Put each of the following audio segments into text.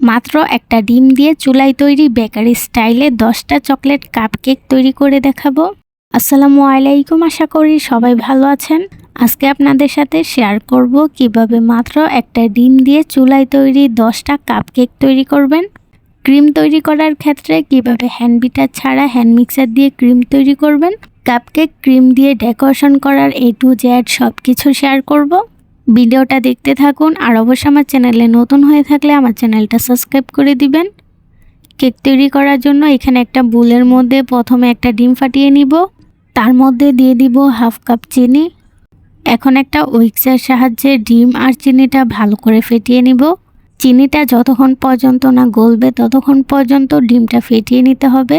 মাত্র একটা ডিম দিয়ে চুলায় তৈরি বেকারি স্টাইলে দশটা চকলেট কাপকেক তৈরি করে দেখাবো। আসসালামু আলাইকুম, আশা করি সবাই ভালো আছেন। আজকে আপনাদের সাথে শেয়ার করব কীভাবে মাত্র একটা ডিম দিয়ে চুলায় তৈরি দশটা কাপকেক তৈরি করবেন। ক্রিম তৈরি করার ক্ষেত্রে কীভাবে হ্যান্ড বিটার ছাড়া হ্যান্ড মিক্সার দিয়ে ক্রিম তৈরি করবেন। কাপকেক ক্রিম দিয়ে ডেকোরেশন করার এ টু জেড সব কিছু শেয়ার করব। ভিডিওটা দেখতে থাকুন আর অবশ্যই আমার চ্যানেলে নতুন হয়ে থাকলে আমার চ্যানেলটা সাবস্ক্রাইব করে দিবেন। কেক তৈরি করার জন্য এখানে একটা বুলের মধ্যে প্রথমে একটা ডিম ফাটিয়ে নিব। তার মধ্যে দিয়ে দিব হাফ কাপ চিনি। এখন একটা উইক্সের সাহায্যে ডিম আর চিনিটা ভালো করে ফেটিয়ে নিব। চিনিটা যতক্ষণ পর্যন্ত না গলবে ততক্ষণ পর্যন্ত ডিমটা ফেটিয়ে নিতে হবে।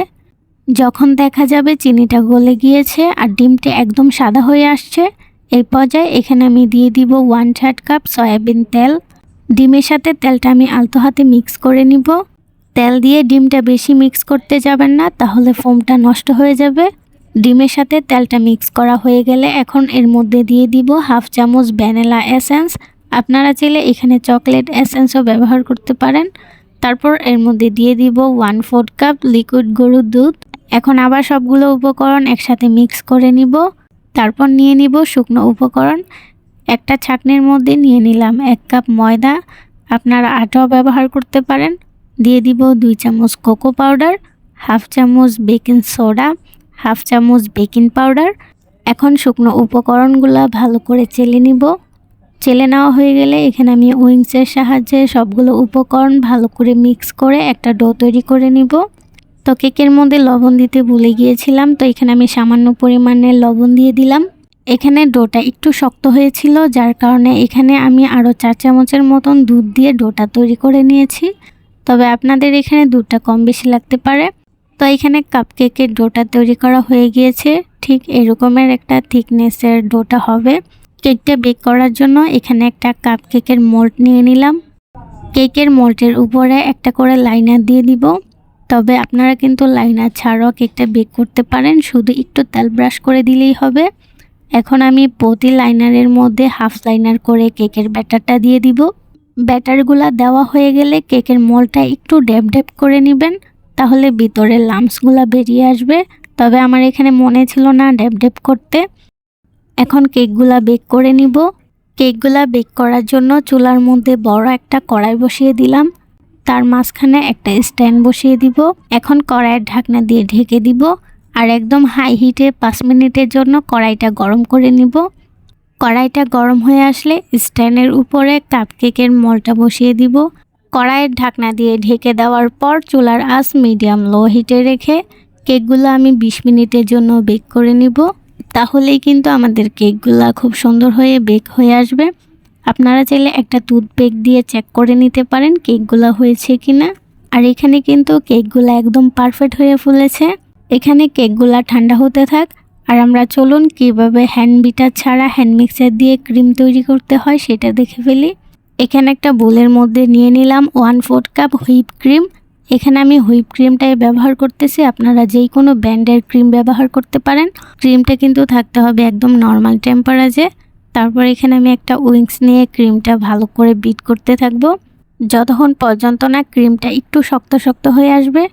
যখন দেখা যাবে চিনিটা গলে গিয়েছে আর ডিমটা একদম সাদা হয়ে আসছে এই পর্যায়ে এখানে আমি দিয়ে দিব ওয়ান থার্ড কাপ সয়াবিন তেল। ডিমের সাথে তেলটা আমি আলতো হাতে মিক্স করে নিব। তেল দিয়ে ডিমটা বেশি মিক্স করতে যাবেন না, তাহলে ফোমটা নষ্ট হয়ে যাবে। ডিমের সাথে তেলটা মিক্স করা হয়ে গেলে এখন এর মধ্যে দিয়ে দিব হাফ চামচ ভ্যানিলা এসেন্স আপনারা চাইলে এখানে চকলেট এসেন্সও ব্যবহার করতে পারেন। তারপর এর মধ্যে দিয়ে দিব ওয়ান ফোর্থ কাপ লিকুইড গরুর দুধ। এখন আবার সবগুলো উপকরণ একসাথে মিক্স করে নিব। তারপর নিয়ে নিব শুকনো উপকরণ। একটা ছাকনির মধ্যে নিয়ে নিলাম এক কাপ ময়দা। আপনারা আটাও ব্যবহার করতে পারেন। দিয়ে দিব দুই চামচ কোকো পাউডার, হাফ চামচ বেকিং সোডা, হাফ চামচ বেকিং পাউডার। এখন শুকনো উপকরণগুলো ভালো করে চেলে নিব। চেলে নেওয়া হয়ে গেলে এখানে আমি উইংসের সাহায্যে সবগুলো উপকরণ ভালো করে মিক্স করে একটা ডো তৈরি করে নিব। তো কেকের মধ্যে লবণ দিতে ভুলে গিয়েছিলাম, তো এখানে আমি সামান্য পরিমাণে লবণ দিয়ে দিলাম। এখানে ডোটা একটু শক্ত হয়েছিল, যার কারণে এখানে আমি আরও চার চামচের মতন দুধ দিয়ে ডোটা তৈরি করে নিয়েছি। তবে আপনাদের এখানে দুধটা কম বেশি লাগতে পারে। তো এখানে কাপকেকের ডোটা তৈরি করা হয়ে গিয়েছে, ঠিক এরকমের একটা থিকনেসের ডোটা হবে। কেকটা বেক করার জন্য এখানে একটা কাপকেকের মোল্ড নিয়ে নিলাম। কেকের মোল্ডের উপরে একটা করে লাইনার দিয়ে দিব। তবে আপনারা কিন্তু লাইনার ছাড়াও কেকটা বেক করতে পারেন, শুধু একটু তেল ব্রাশ করে দিলেই হবে। এখন আমি প্রতি লাইনারের মধ্যে হাফ লাইনার করে কেকের ব্যাটারটা দিয়ে দিব। ব্যাটারগুলা দেওয়া হয়ে গেলে কেকের মলটা একটু ড্যাপ ড্যাপ করে নেবেন, তাহলে ভিতরে লামসগুলা বেরিয়ে আসবে। তবে আমার এখানে মনে ছিল না ড্যাপ ড্যাপ করতে। এখন কেকগুলা বেক করে নিব। কেকগুলা বেক করার জন্য চুলার মধ্যে বড় একটা কড়াই বসিয়ে দিলাম। তার মাঝখানে একটা স্ট্যান্ড বসিয়ে দিব। এখন কড়াইয়ের ঢাকনা দিয়ে ঢেকে দিব আর একদম হাই হিটে পাঁচ মিনিটের জন্য কড়াইটা গরম করে নিব। কড়াইটা গরম হয়ে আসলে স্ট্যান্ডের উপরে কাপকেকের মলটা বসিয়ে দিব। কড়াইয়ের ঢাকনা দিয়ে ঢেকে দেওয়ার পর চুলার আঁচ মিডিয়াম লো হিটে রেখে কেকগুলো আমি ২০ মিনিটের জন্য বেক করে নিব। তাহলেই কিন্তু আমাদের কেকগুলো খুব সুন্দর হয়ে বেক হয়ে আসবে। আপনারা চাইলে একটা টুথপেক দিয়ে চেক করে নিতে পারেন কেকগুলো হয়েছে কি না আর এখানে কিন্তু কেকগুলো একদম পারফেক্ট হয়ে ফুলেছে। এখানে কেকগুলা ঠান্ডা হতে থাক। আর আমরা চলুন কীভাবে হ্যান্ড বিটার ছাড়া হ্যান্ড মিক্সার দিয়ে ক্রিম তৈরি করতে হয় সেটা দেখে ফেলি। এখানে একটা বোলের মধ্যে নিয়ে নিলাম one fourth cup whip cream এখানে আমি হুইপ ক্রিমটাই ব্যবহার করতেছি। আপনারা যেই কোনো ব্র্যান্ডের ক্রিম ব্যবহার করতে পারেন। ক্রিমটা কিন্তু থাকতে হবে একদম নর্মাল টেম্পারেজে তারপর এখানে আমি একটা উইংস নিয়ে ক্রিমটা ভালো করে বিট করতে থাকব। যতক্ষণ পর্যন্ত না ক্রিমটা একটু শক্ত শক্ত হয়ে আসবে,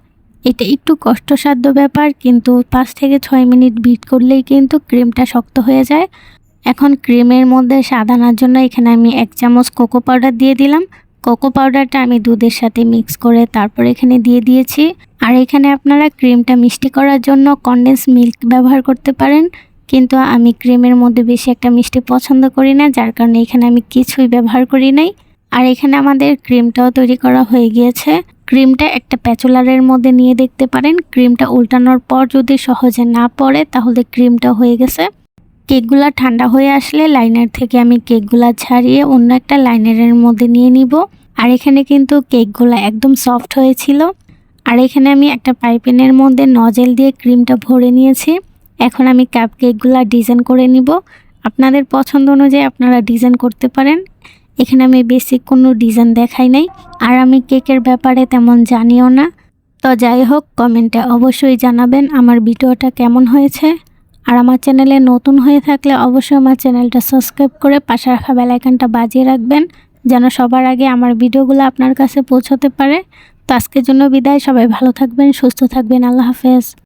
এটা একটু কষ্টসাধ্য ব্যাপার, কিন্তু পাঁচ থেকে ছয় মিনিট বিট করলেই কিন্তু ক্রিমটা শক্ত হয়ে যায়। এখন ক্রিমের মধ্যে সাদানার জন্য এখানে আমি এক চামচ কোকো পাউডার দিয়ে দিলাম। কোকো পাউডারটা আমি দুধের সাথে মিক্স করে তারপর এখানে দিয়ে দিয়েছি। আর এখানে আপনারা ক্রিমটা মিষ্টি করার জন্য কন্ডেন্স মিল্ক ব্যবহার করতে পারেন। কিন্তু আমি ক্রিমের মধ্যে বেশি একটা মিষ্টি পছন্দ করি না, যার কারণে এখানে আমি কিছুই ব্যবহার করি নাই। আর এখানে আমাদের ক্রিমটাও তৈরি করা হয়ে গিয়েছে। ক্রিমটা একটা প্যাচুলারের মধ্যে নিয়ে দেখতে পারেন। ক্রিমটা উল্টানোর পর যদি সহজে না পড়ে, তাহলে ক্রিমটা হয়ে গেছে। কেকগুলা ঠান্ডা হয়ে আসলে লাইনার থেকে আমি কেকগুলা ছাড়িয়ে অন্য একটা লাইনারের মধ্যে নিয়ে নিব। আর এখানে কিন্তু কেকগুলা একদম সফট হয়েছিল। আর এখানে আমি একটা পাইপিনের মধ্যে নজেল দিয়ে ক্রিমটা ভরে নিয়েছি। এখন আমি কাপ কেকগুলা ডিজাইন করে নিব। আপনাদের পছন্দ অনুযায়ী আপনারা ডিজাইন করতে পারেন। এখানে আমি বেসিক কোনো ডিজাইন দেখাই নাই। আর আমি কেকের ব্যাপারে তেমন জানিও না। তো যাই হোক, কমেন্টে অবশ্যই জানাবেন আমার ভিডিওটা কেমন হয়েছে। আর আমার চ্যানেলে নতুন হয়ে থাকলে অবশ্যই আমার চ্যানেলটা সাবস্ক্রাইব করে পাশে রাখা বেলাইকানটা বাজিয়ে রাখবেন, যেন সবার আগে আমার ভিডিওগুলো আপনার কাছে পৌঁছাতে পারে। তো আজকের জন্য বিদায়। সবাই ভালো থাকবেন, সুস্থ থাকবেন। আল্লাহ হাফেজ।